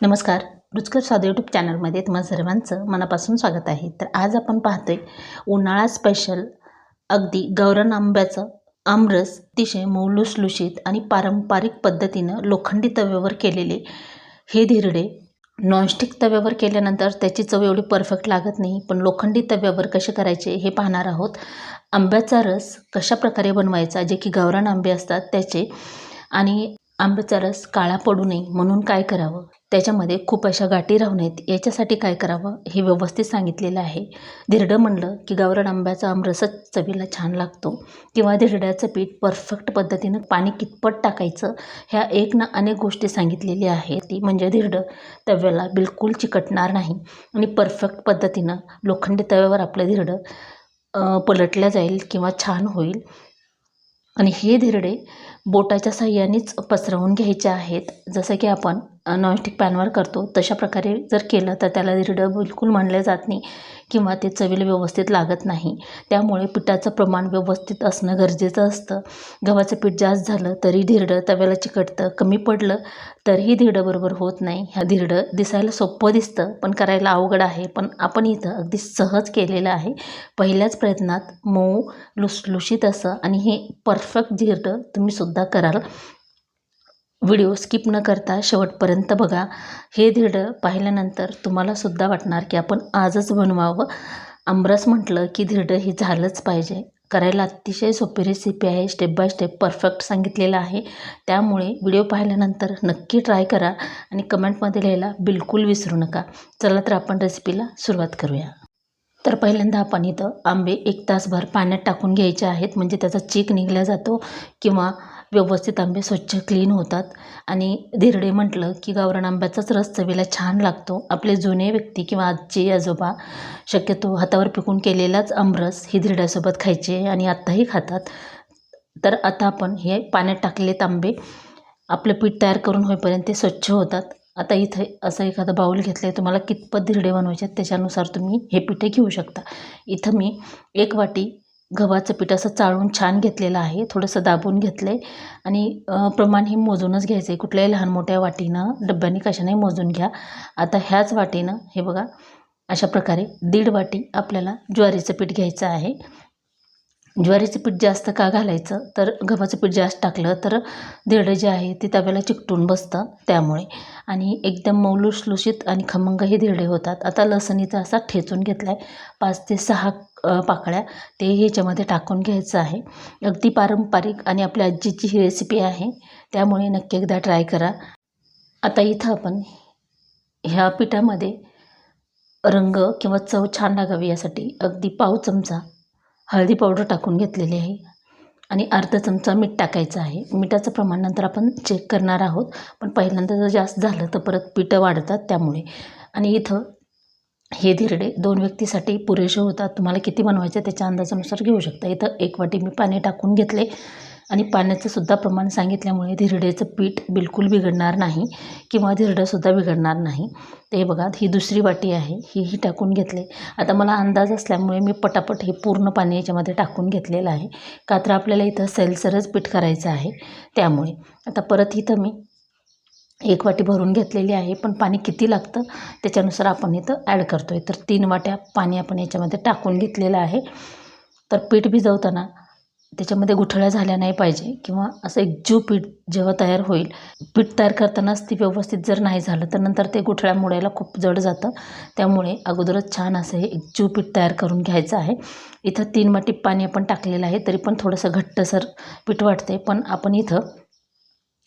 नमस्कार. रुचकर स्वाद यूट्यूब चॅनलमध्ये तुम्हा सर्वांचं मनापासून स्वागत आहे. तर आज आपण पाहतोय उन्हाळा स्पेशल अगदी गौरण आंब्याचं आमरस अतिशय मौलुसलुषित आणि पारंपरिक पद्धतीनं लोखंडी तव्यावर केलेले हे धिरडे नॉनस्टिक तव्यावर केल्यानंतर त्याची चव एवढी परफेक्ट लागत नाही पण लोखंडी तव्यावर कसे करायचे हे पाहणार आहोत. आंब्याचा रस कशा प्रकारे बनवायचा जे की गावरान आंबे असतात त्याचे आणि आंब्याचा रस काळा पडू नये म्हणून काय करावं? त्याच्यामध्ये खूप अशा गाठी राहू नयेत. याच्यासाठी काय करावं? हे व्यवस्थित सांगितलेलं आहे. धिरडं म्हणलं की गावरान आंब्याचा आमरसच चवीला छान लागतो. किंवा धिरड्याचं पीठ परफेक्ट पद्धतीनं पाणी कितपत टाकायचं? ह्या एक ना अनेक गोष्टी सांगितलेल्या आहेत. ती म्हणजे धिरडं. तव्याला बिलकुल चिकटणार नाही. आणि परफेक्ट पद्धतीनं लोखंडी तव्यावर आपलं धिरडं पलटलं जाईल किंवा छान होईल. आणि हे धिरडे बोटाच्या साह्यानेच पसरवून घ्यायचे आहेत. जसं की आपण नॉनस्टिक पॅनवर करतो तशा प्रकारे जर केलं तर त्याला धिरडं बिलकुल म्हणलं जात नाही किंवा ते चवीला व्यवस्थित लागत नाही. त्यामुळे पिठाचं प्रमाण व्यवस्थित असणं गरजेचं असतं. गव्हाचं पीठ जास्त झालं तरी धिरडं तव्याला चिकटतं कमी पडलं तरीही धिरडं बरोबर होत नाही. ह्या धिरडं दिसायला सोपं दिसतं पण करायला अवघड आहे. पण आपण इथं अगदी सहज केलेलं आहे. पहिल्याच प्रयत्नात मऊ लुसलुशीत असं आणि हे परफेक्ट धिरडं तुम्ही सुद्धा कराल. व्हिडिओ स्किप न करता शेवटपर्यंत बघा. हे धिरडं पाहिल्यानंतर तुम्हाला सुद्धा वाटणार की आपण आजच बनवावं. आमरस म्हटलं की धिरडं हे झालंच पाहिजे. करायला अतिशय सोपी रेसिपी आहे. स्टेप बाय स्टेप परफेक्ट सांगितलेलं आहे. त्यामुळे व्हिडिओ पाहिल्यानंतर नक्की ट्राय करा आणि कमेंटमध्ये लिहायला बिलकुल विसरू नका. चला तर आपण रेसिपीला सुरुवात करूया. तर पहिल्यांदा आपण इथं आंबे एक तासभर पाण्यात टाकून घ्यायचे आहेत. म्हणजे त्याचा चीक निघला जातो किंवा व्यवस्थित आंबे स्वच्छ क्लीन होतात. आणि धिरडे म्हटलं की गावरान आंब्याचाच रस चवीला छान लागतो. आपले जुने व्यक्ती किंवा आजी आजोबा शक्यतो हातावर पिकून केलेलाच आमरस ही धिरड्यासोबत खायचे आणि आत्ताही खातात. तर आता आपण हे पाण्यात टाकलेले तांबे आपलं पीठ तयार करून होईपर्यंत ते स्वच्छ होतात. आता इथे असं एखादं बाऊल घेतलं आहे तुम्हाला कितपत धिरडे बनवायचे आहेत त्याच्यानुसार तुम्ही हे पिठे घेऊ शकता. इथं मी एक वाटी गव्हाचं पीठ असं चाळून छान घेतलेलं आहे. थोडंसं दाबून घेतलं आहे आणि प्रमाण हे मोजूनच घ्यायचं आहे कुठल्याही लहान मोठ्या वाटीनं डब्याने कशाने मोजून घ्या. आता ह्याच वाटीनं हे बघा अशा प्रकारे दीड वाटी आपल्याला ज्वारीचं पीठ घ्यायचं आहे. ज्वारीचं पीठ जास्त का घालायचं? तर गव्हाचं पीठ जास्त टाकलं तर धिरडं जे आहे ते तव्याला चिकटून बसतं त्यामुळे. आणि एकदम मौलुसलुशीत आणि खमंगही धिरडे होतात. आता लसणीचा असा ठेचून घेतला आहे पाच ते सहा पाकळ्या ते ह्याच्यामध्ये टाकून घ्यायचं आहे. अगदी पारंपरिक आणि आपल्या आजीची ही रेसिपी आहे. त्यामुळे नक्की एकदा ट्राय करा. आता इथं आपण ह्या पिठामध्ये रंग किंवा चव छान लागावी यासाठी अगदी पाव चमचा हळदी पावडर टाकून घेतलेली आहे. आणि अर्धा चमचा मीठ टाकायचं आहे. मिठाचं प्रमाण नंतर आपण चेक करणार आहोत. पण पहिल्यांदा जर जास्त झालं तर परत पिठं वाढतात त्यामुळे. आणि इथं हे धिरडे दोन व्यक्तीसाठी पुरेसे होतात. तुम्हाला किती बनवायचे त्याच्या अंदाजानुसार घेऊ शकता. इथं एक वाटी मी पाणी टाकून घेतले. आणि पाण्याचंसुद्धा प्रमाण सांगितल्यामुळे धिरड्याचं पीठ बिलकुल बिघडणार नाही किंवा धिरडंसुद्धा बिघडणार नाही. ते बघा ही दुसरी वाटी आहे ही ही टाकून घेतले. आता मला अंदाज असल्यामुळे मी पटापट हे पूर्ण पाणी याच्यामध्ये टाकून घेतलेलं आहे. का तर आपल्याला इथं सैलसरच पीठ करायचं आहे त्यामुळे. आता परत इथं मी एक वाटी भरून घेतलेली आहे पण पाणी किती लागतं त्याच्यानुसार आपण इथं ॲड करतो आहे तर तीन वाट्या पाणी आपण याच्यामध्ये टाकून घेतलेलं आहे. तर पीठ भिजवताना त्याच्यामध्ये गुठळ्या झाल्या नाही पाहिजे किंवा असं एक जीव पीठ जेव्हा तयार होईल पीठ तयार करतानाच ती व्यवस्थित जर नाही झालं तर नंतर ते गुठळ्या मोडायला खूप जड जातं. त्यामुळे अगोदरच छान असं हे एक जीव पीठ तयार करून घ्यायचं आहे. इथं तीन वाटी पाणी आपण टाकलेलं आहे तरी पण थोडंसं घट्टसर पीठ वाटते. पण आपण इथं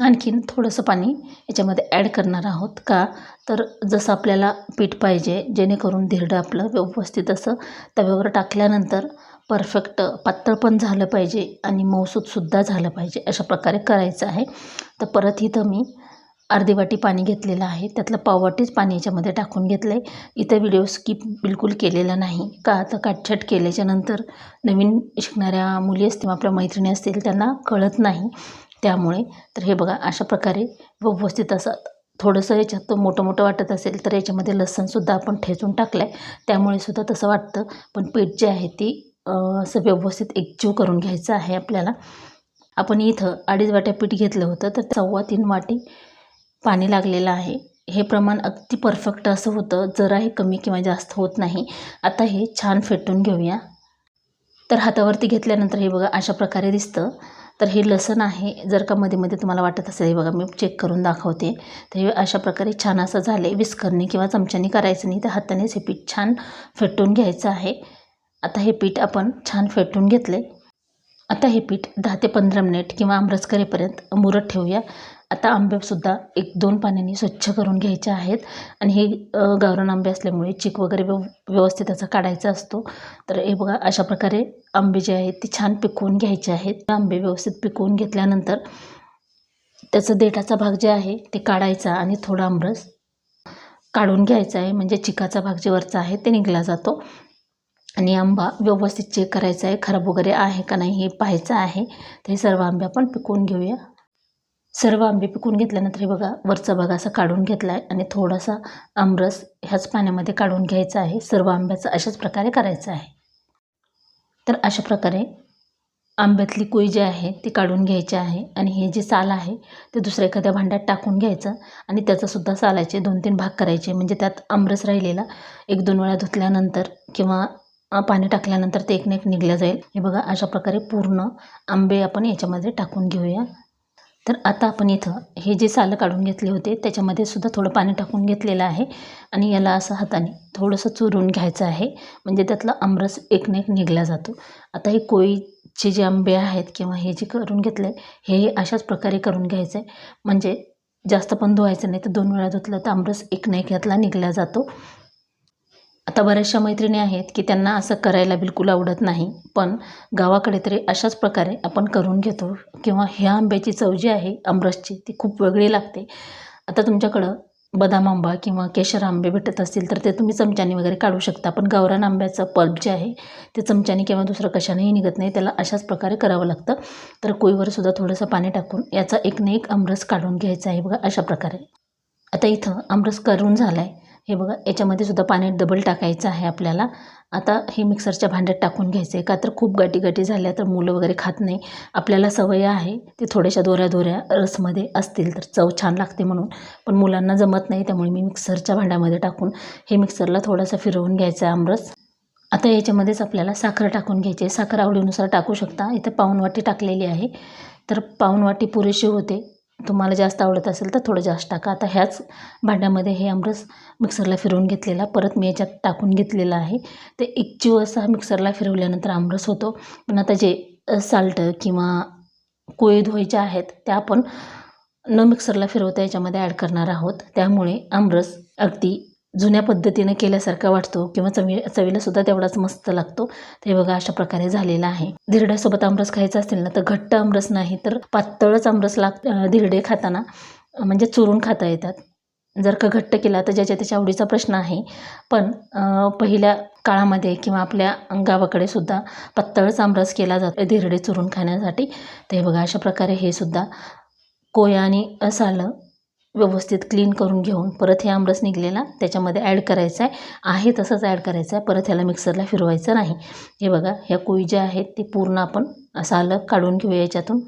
आणखीन थोडंसं पाणी याच्यामध्ये ॲड करणार आहोत का? तर जसं आपल्याला पीठ पाहिजे जेणेकरून धिरडं आपलं व्यवस्थित असं तव्यावर टाकल्यानंतर परफेक्ट पातळ पण झालं पाहिजे आणि मऊसूतसुद्धा झालं पाहिजे अशा प्रकारे करायचं आहे. तर परत इथं मी अर्धी वाटी पाणी घेतलेलं आहे. त्यातलं पाववाटीच पाणी याच्यामध्ये टाकून घेतलं आहे इथं व्हिडिओ स्किप बिलकुल केलेला नाही. का तर काटछाट केल्याच्यानंतर नवीन शिकणाऱ्या मुली असतील किंवा आपल्या मैत्रिणी असतील त्यांना कळत नाही. त्यामुळे तर हे बघा अशा प्रकारे व्यवस्थित असं थोडंसं याच्यात मोठं मोठं वाटत असेल तर याच्यामध्ये लसणसुद्धा आपण ठेचून टाकलं आहे त्यामुळे सुद्धा तसं वाटतं. पण पीठ जे आहे ती असं व्यवस्थित एकजीव करून घ्यायचं आहे आपल्याला. आपण इथं अडीच वाट्या पीठ घेतलं होतं तर सव्वा तीन वाटी पाणी लागलेलं आहे. हे प्रमाण अगदी परफेक्ट असं होतं जराही कमी किंवा जास्त होत नाही. आता हे छान फेटून घेऊया. तर हातावरती घेतल्यानंतर हे बघा अशा प्रकारे दिसतं. तर हे लसण आहे जर का मध्ये मध्ये तुम्हाला वाटत असेल हे बघा मी चेक करून दाखवते. तर हे अशा प्रकारे छान असं झालं आहे विस्करणे किंवा चमच्याने करायचं नाही तर हातानेच हे पीठ छान फेटून घ्यायचं आहे. आता हे पीठ आपण छान फेटून घेतले. आता हे पीठ दहा ते पंधरा मिनिट किंवा आमरस करेपर्यंत मुरत ठेवूया. आता आंबेसुद्धा एक दोन पाण्याने स्वच्छ करून घ्यायचे आहेत. आणि हे अ, गावरान आंबे असल्यामुळे चिक वगैरे व्यव व्यवस्थित त्याचा काढायचा असतो. तर हे बघा अशा प्रकारे आंबे जे आहेत ते छान पिकवून घ्यायचे आहेत. आंबे व्यवस्थित पिकवून घेतल्यानंतर त्याचं देठाचा भाग जे आहे ते काढायचा आणि थोडा आमरस काढून घ्यायचा आहे. म्हणजे चिकाचा भाग जे वरचा आहे ते निघला जातो. आणि आंबा व्यवस्थित चेक करायचा आहे खराब वगैरे आहे का नाही हे पाहायचं आहे. तर हे सर्व आंबे आपण पिकवून घेऊया. सर्व आंबे पिकवून घेतल्यानंतर हे बघा वरचा भाग असा काढून घेतला आहे आणि थोडासा आमरस ह्याच पाण्यामध्ये काढून घ्यायचा आहे. सर्व आंब्याचं अशाच प्रकारे करायचं आहे. तर अशा प्रकारे आंब्यातली कोई जी आहे ती काढून घ्यायची आहे आणि हे जे साल आहे ते दुसऱ्या एखाद्या भांड्यात टाकून घ्यायचं आणि त्याचासुद्धा सालाचे दोन तीन भाग करायचे. म्हणजे त्यात आमरस राहिलेला एक दोन वेळा धुतल्यानंतर किंवा पाणी टाकल्यानंतर ते एक ना एक निघलं जाईल. हे बघा अशा प्रकारे पूर्ण आंबे आपण याच्यामध्ये टाकून घेऊया. तर आता आपण इथं हे जे सालं काढून घेतले होते त्याच्यामध्ये सुद्धा थोडं पाणी टाकून घेतलेलं आहे. आणि याला असं हाताने थोडंसं चुरून घ्यायचं आहे. म्हणजे त्यातला आमरस एक ना एक निघला जातो. आता हे कोळीचे जे आंबे आहेत किंवा हे जे करून घेतलं आहे हे अशाच प्रकारे करून घ्यायचं आहे. म्हणजे जास्त पण धुवायचं नाही तर दोन वेळा धुतलं तर आमरस एक ना एक यातला निघला जातो. आता बऱ्याचशा मैत्रिणी आहेत की त्यांना असं करायला बिलकुल आवडत नाही पण गावाकडे तरी अशाच प्रकारे आपण करून घेतो. किंवा ह्या आंब्याची चव जी आहे आमरसची ती खूप वेगळी लागते. आता तुमच्याकडं बदाम आंबा किंवा केशर आंबे भेटत असतील तर ते तुम्ही चमच्याने वगैरे काढू शकता. पण गावरान आंब्याचं पल्प जे आहे ते चमच्याने किंवा दुसरं कशानेही निघत नाही त्याला अशाच प्रकारे करावं लागतं. तर कोईवर सुद्धा थोडंसं पाणी टाकून याचा एक ना एक आमरस काढून घ्यायचा आहे बघा अशा प्रकारे. आता इथं आमरस करून झाला आहे हे बघा याच्यामध्ये सुद्धा पाणी डबल टाकायचं आहे आपल्याला. आता हे मिक्सरच्या भांड्यात टाकून घ्यायचं आहे. का तर खूप गाठी गाठी झाल्या तर मुलं वगैरे खात नाही. आपल्याला सवय आहे ते थोड्याशा दोऱ्या दोऱ्या रसमध्ये असतील तर चव छान लागते म्हणून. पण मुलांना जमत नाही त्यामुळे मी मिक्सरच्या भांड्यामध्ये टाकून हे मिक्सरला थोडासा फिरवून घ्यायचं आहे आमरस. आता याच्यामध्येच आपल्याला साखर टाकून घ्यायची आहे. साखर आवडीनुसार टाकू शकता. इथं पाऊण वाटी टाकलेली आहे. तर पाऊण वाटी पुरेशी होते. तुम्हाला जास्त आवडत असेल तर थोडं जास्त टाका. आता ह्याच भांड्यामध्ये हे आमरस मिक्सरला फिरवून घेतलेला परत मी याच्यात टाकून घेतलेला आहे. ते एक जीव असा मिक्सरला फिरवल्यानंतर आमरस होतो. पण आता जे साल्ट किंवा कोळी धुवायच्या आहेत त्या आपण न मिक्सरला फिरवता याच्यामध्ये ॲड करणार आहोत. त्यामुळे आमरस अगदी जुन्या पद्धतीनं केल्यासारखा वाटतो किंवा चवी चवीला सुद्धा तेवढाच मस्त लागतो. ते बघा अशा प्रकारे झालेला आहे. धिरड्यासोबत आमरस खायचा असेल ना तर घट्ट आमरस नाही तर पातळच आमरस लाग धिरडे खाताना म्हणजे चुरून खाता येतात. जर का घट्ट केला तर ज्याच्या त्याच्या आवडीचा प्रश्न आहे. पण पहिल्या काळामध्ये किंवा आपल्या गावाकडे सुद्धा पातळच आमरस केला जातो धिरडे चुरून खाण्यासाठी. ते बघा अशा प्रकारे हे सुद्धा कोया आणि सालं व्यवस्थित क्लीन करून घेऊन परत हे आमरस निघलेला. त्याच्यामध्ये ॲड करायचं आहे आहे तसंच ॲड करायचं आहे परत ह्याला मिक्सरला फिरवायचं नाही. हे बघा ह्या कोळी ज्या आहेत ते पूर्ण आपण असं आलं काढून घेऊया याच्यातून.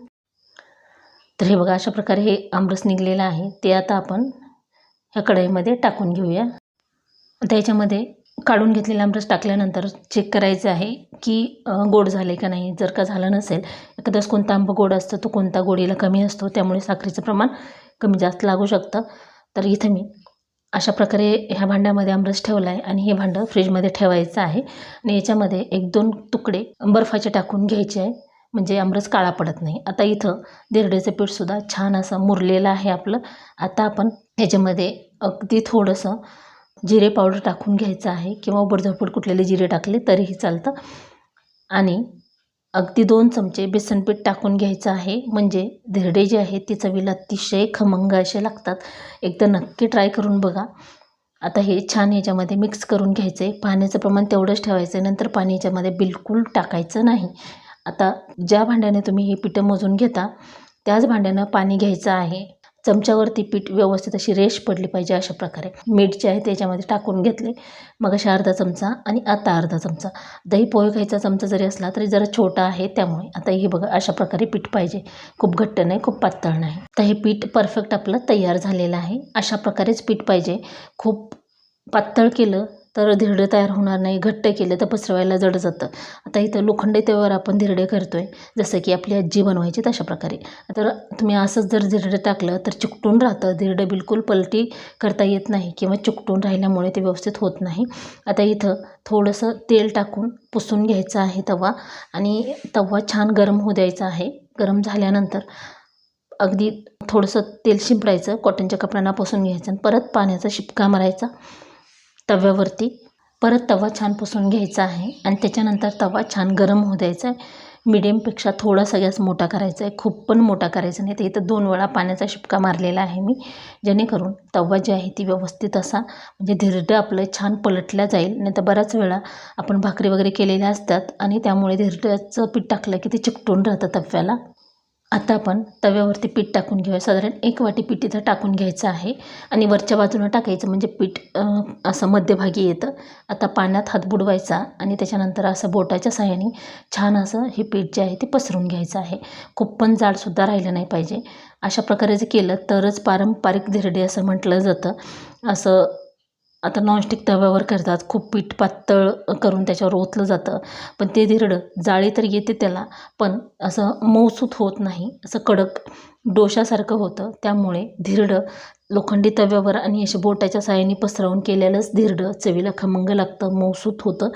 तर हे बघा अशा प्रकारे हे आमरस निघलेलं आहे. ते आता आपण ह्या कढईमध्ये टाकून घेऊया. आता याच्यामध्ये काढून घेतलेलं आमरस टाकल्यानंतर चेक करायचं आहे की गोड झाले का नाही. जर का झालं नसेल एखाद्यास कोणता आंबा गोड असतो तो कोणता गोडीला कमी असतो त्यामुळे साखरेचं प्रमाण कमी जास्त लागू शकतं. तर इथं मी अशा प्रकारे ह्या भांड्यामध्ये आमरस ठेवला आहे आणि हे भांडं फ्रीजमध्ये ठेवायचं आहे. आणि याच्यामध्ये एक दोन तुकडे बर्फाचे टाकून घ्यायचे आहे. म्हणजे आमरस काळा पडत नाही. आता इथं दिरडेचं पीठसुद्धा छान असं मुरलेलं आहे आपलं. आता आपण ह्याच्यामध्ये अगदी थोडंसं जिरे पावडर टाकून घ्यायचं आहे. किंवा उबडधडपड कुठलेले जिरे टाकले तरीही चालतं. आणि अगदी दोन चमचे बेसनपीठ टाकून घ्यायचं आहे. म्हणजे धिरडे जे आहेत ती चवीला अतिशय खमंग असे लागतात. एकदा नक्की ट्राय करून बघा. आता हे छान याच्यामध्ये मिक्स करून घ्यायचं आहे पाण्याचं प्रमाण तेवढंच ठेवायचं आहे नंतर पाणी याच्यामध्ये बिलकुल टाकायचं नाही. आता ज्या भांड्याने तुम्ही हे पिठं मोजून घेता त्याच भांड्यानं पाणी घ्यायचं आहे. चमच्यावरती पीठ व्यवस्थित अशी रेश पडली पाहिजे अशा प्रकारे. मीठ जे आहे त्याच्यामध्ये टाकून घेतले. मग अशा अर्धा चमचा आणि आता अर्धा चमचा. दही पोहे खायचा चमचा जरी असला तरी जरा छोटा आहे त्यामुळे. आता हे बघा अशा प्रकारे पीठ पाहिजे. खूप घट्ट नाही खूप पातळ नाही. तर हे पीठ परफेक्ट आपलं तयार झालेलं आहे. अशा प्रकारेच पीठ पाहिजे. खूप पातळ केलं तर धिरडं तयार होणार नाही घट्ट केलं तर पसरवायला जड जातं. आता इथं लोखंडी तव्यावर आपण धिरडे करतो आहे जसं की आपली आजी बनवायची तशा प्रकारे. तर तुम्ही असंच जर धिरडं टाकलं तर चिकटून राहतं धिरडं बिलकुल पलटी करता येत नाही किंवा चिकटून राहिल्यामुळे ते व्यवस्थित होत नाही. आता इथं थोडंसं तेल टाकून पुसून घ्यायचं आहे तवा आणि तवा छान गरम होऊ द्यायचा आहे. गरम झाल्यानंतर अगदी थोडंसं तेल शिंपडायचं कॉटनच्या कपड्यांना पुसून घ्यायचं आणि परत पाण्याचा शिपका मारायचा. तव्यावरती. परत तवा छान पुसून घ्यायचा आहे आणि त्याच्यानंतर तवा छान गरम होऊ द्यायचा आहे. मिडियमपेक्षा थोडासा गॅस मोठा करायचा आहे. खूप पण मोठा करायचा नाही. तर इथं दोन वेळा पाण्याचा शिपका मारलेला आहे मी. जेणेकरून तवा जी आहे ती व्यवस्थित असा म्हणजे धिरडं आपलं छान पलटल्या जाईल. नाही तर बऱ्याच वेळा आपण भाकरी वगैरे केलेल्या असतात आणि त्यामुळे धिरड्याचं पीठ टाकलं की ते चिकटून राहतं तव्याला. आता आपण तव्यावरती पीठ टाकून घेऊया. साधारण एक वाटी पीठ इथं टाकून घ्यायचं आहे आणि वरच्या बाजूनं टाकायचं म्हणजे पीठ असं मध्यभागी येतं. आता पाण्यात हात बुडवायचा आणि त्याच्यानंतर असं बोटाच्या साह्याने छान असं हे पीठ जे आहे ते पसरून घ्यायचं आहे. खूप पण जाडसुद्धा राहिलं नाही पाहिजे. अशा प्रकारे जर केलं तरच पारंपरिक धिरडे असं म्हटलं जातं. असं आता नॉनस्टिक तव्यावर करतात. खूप पीठ पातळ करून त्याच्यावर ओतलं जातं. पण ते धिरडं जाळी तर येते त्याला पण असं मऊसूत होत नाही. असं कडक डोशासारखं होतं. त्यामुळे धिरडं लोखंडी तव्यावर आणि असे बोटाच्या साह्याने पसरवून केलेलंच धिरडं चवीला खमंग लागतं मऊसूत होतं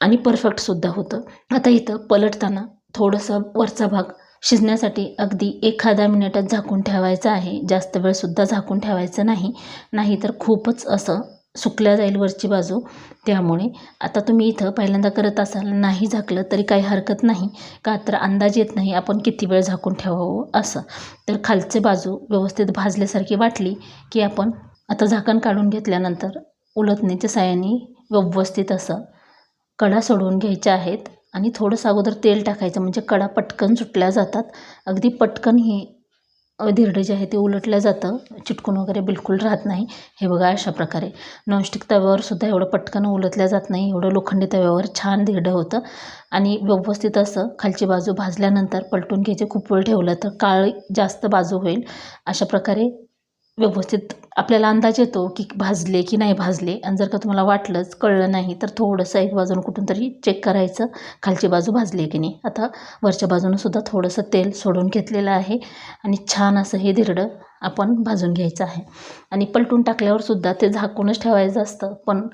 आणि परफेक्टसुद्धा होतं. आता इथं पलटताना थोडंसं वरचा भाग शिजण्यासाठी अगदी एखादा मिनिटात झाकून ठेवायचं आहे. जास्त वेळसुद्धा झाकून ठेवायचं नाही. नाहीतर खूपच असं सुकल्या जाईल वरची बाजू. त्यामुळे आता तुम्ही इथं पहिल्यांदा करत असाल नाही झाकलं तरी काही हरकत नाही. का तर अंदाज येत नाही आपण किती वेळ झाकून ठेवावं असं. तर खालचे बाजू व्यवस्थित भाजल्यासारखी वाटली की आपण आता झाकण काढून घेतल्यानंतर उलटणीच्या साह्याने व्यवस्थित असं कडा सोडवून घ्यायच्या आहेत. आणि थोडंसं अगोदर तेल टाकायचं म्हणजे कडा पटकन सुटल्या जातात. अगदी पटकन ही धिरडं जे आहे ते उलटलं जातं. चिटकून वगैरे बिलकुल राहत नाही. हे बघा अशा प्रकारे. नॉनस्टिक तव्यावर सुद्धा एवढं पटकन उलटल्या जात नाही. एवढं लोखंडी तव्यावर छान धिरडं होतं. आणि व्यवस्थित असं खालची बाजू भाजल्यानंतर पलटून घ्यायचे खूप वेळ ठेवलं तर काळ जास्त बाजू होईल. अशा प्रकारे व्यवस्थित आपल्याला अंदाज येतो की भाजले की नाही भाजले. आणि जर का तुम्हाला वाटलंच कळलं नाही तर थोडंसं एक बाजूनं कुठून तरी चेक करायचं खालची बाजू भाजली की नाही. आता वरच्या बाजूनं सुद्धा थोडंसं तेल सोडून घेतलेलं आहे. आणि छान असं हे धिरडं आपण भाजून घ्यायचं आहे. आणि पलटून टाकल्यावर सुद्धा ते झाकूनच ठेवायचं असतं. पण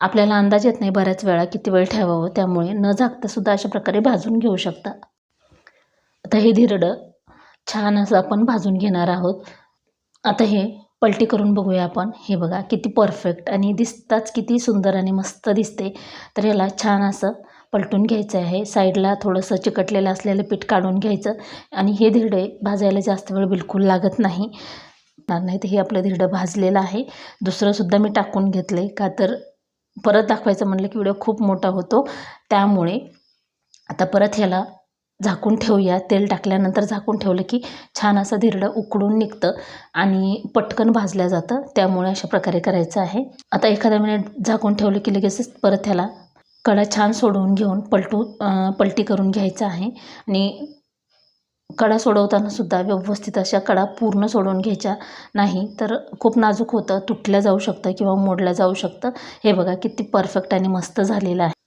आपल्याला अंदाज येत नाही बऱ्याच वेळा किती वेळ ठेवावं. त्यामुळे न झाकता सुद्धा अशा प्रकारे भाजून घेऊ शकता. आता हे धिरडं छान असं आपण भाजून घेणार आहोत. आता हे पलटी करून बघूया आपण. हे बघा किती परफेक्ट आणि दिसताच किती सुंदर आणि मस्त दिसते. तर याला छान असं पलटून घ्यायचं आहे. साईडला थोडंसं चिकटलेलं असलेलं पीठ काढून घ्यायचं. आणि हे धिरडे भाजायला जास्त वेळ बिलकुल लागत नाही. नाही तर हे आपलं धिरडं भाजलेलं आहे. दुसरंसुद्धा मी टाकून घेतलं आहे का तर परत दाखवायचं म्हटलं की व्हिडिओ खूप मोठा होतो. त्यामुळे आता परत ह्याला झाकून ठेवूया. तेल टाकल्यानंतर झाकून ठेवलं की छान असं धिरडं उकडून निघतं आणि पटकन भाजल्या जातं. त्यामुळे अशा प्रकारे करायचं आहे. आता एखाद्या मिनिट झाकून ठेवलं की लगेचच परत ह्याला कडा छान सोडवून घेऊन पलटू पलटी करून घ्यायचं आहे. आणि कडा सोडवताना सुद्धा व्यवस्थित अशा कडा पूर्ण सोडवून घ्यायच्या नाही तर खूप नाजूक होतं. तुटल्या जाऊ शकतं किंवा मोडल्या जाऊ शकतं. हे बघा किती परफेक्ट आणि मस्त झालेलं आहे.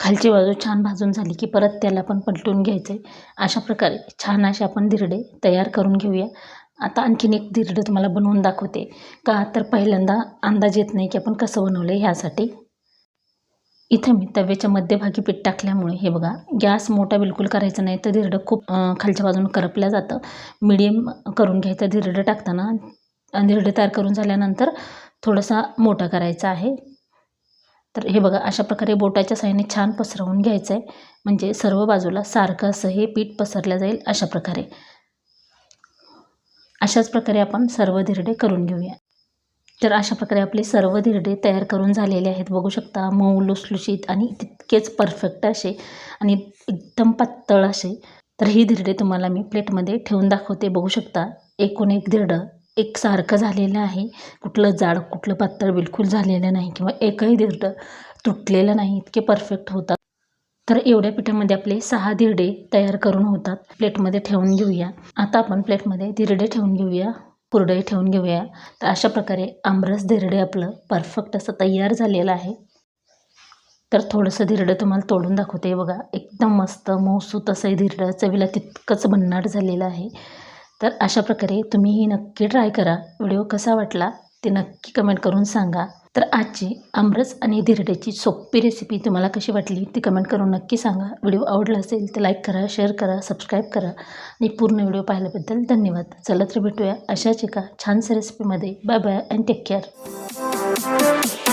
खालची बाजू छान भाजून झाली की परत त्याला पण पलटून घ्यायचं आहे अशा प्रकारे छान असे आपण धिरडे तयार करून घेऊया. आता आणखीन एक धिरडं तुम्हाला बनवून दाखवते. का तर पहिल्यांदा अंदाज येत नाही की आपण कसं बनवलं आहे ह्यासाठी. इथे मी तव्याच्या मध्यभागी पीठ टाकल्यामुळे हे बघा गॅस मोठा बिलकुल करायचा नाही तर धिरडं खूप खालच्या बाजूनं करपल्या जातं. मिडियम करून घ्यायचं धिरडं टाकताना. धिरडं तयार करून झाल्यानंतर थोडासा मोठा करायचा आहे. तर हे बघा अशा प्रकारे बोटाच्या साह्याने छान पसरवून घ्यायचं आहे म्हणजे सर्व बाजूला सारखं असं हे पीठ पसरलं जाईल अशा प्रकारे. अशाच प्रकारे आपण सर्व धिरडे करून घेऊया. तर अशा प्रकारे आपले सर्व धिरडे तयार करून झालेले आहेत. बघू शकता मऊ लुसलुशीत आणि तितकेच परफेक्ट असे आणि एकदम पातळ असे. तर ही धिरडे तुम्हाला मी प्लेटमध्ये ठेवून दाखवते. बघू शकता एकूण एक धिरडं. एकसारखं झालेलं आहे. कुठलं जाड कुठलं पातळ बिलकुल झालेलं नाही किंवा एकही दिरडं तुटलेलं नाही इतके परफेक्ट होतात. तर एवढ्या पिठामध्ये आपले सहा धिरडे तयार करून होतात. प्लेटमध्ये ठेवून घेऊया. आता आपण प्लेटमध्ये धिरडे ठेवून घेऊया. कुरडई ठेवून घेऊया. तर अशा प्रकारे आमरस धिरडे आपलं परफेक्ट असं तयार झालेलं आहे. तर थोडंसं धिरडं तुम्हाला तोडून दाखवते. बघा एकदम मस्त मऊसूत असं हे धिरडं चवीला तितकंच भन्नाट झालेलं आहे. तर अशा प्रकारे तुम्हीही नक्की ट्राय करा. व्हिडिओ कसा वाटला ते नक्की कमेंट करून सांगा. तर आजची आमरस आणि धिरड्याची सोपी रेसिपी तुम्हाला कशी वाटली ती कमेंट करून नक्की सांगा. व्हिडिओ आवडला असेल तर लाईक करा शेअर करा सबस्क्राईब करा. आणि पूर्ण व्हिडिओ पाहिल्याबद्दल धन्यवाद. चला तर भेटूया अशाच एका छानशा रेसिपीमध्ये bye bye and take care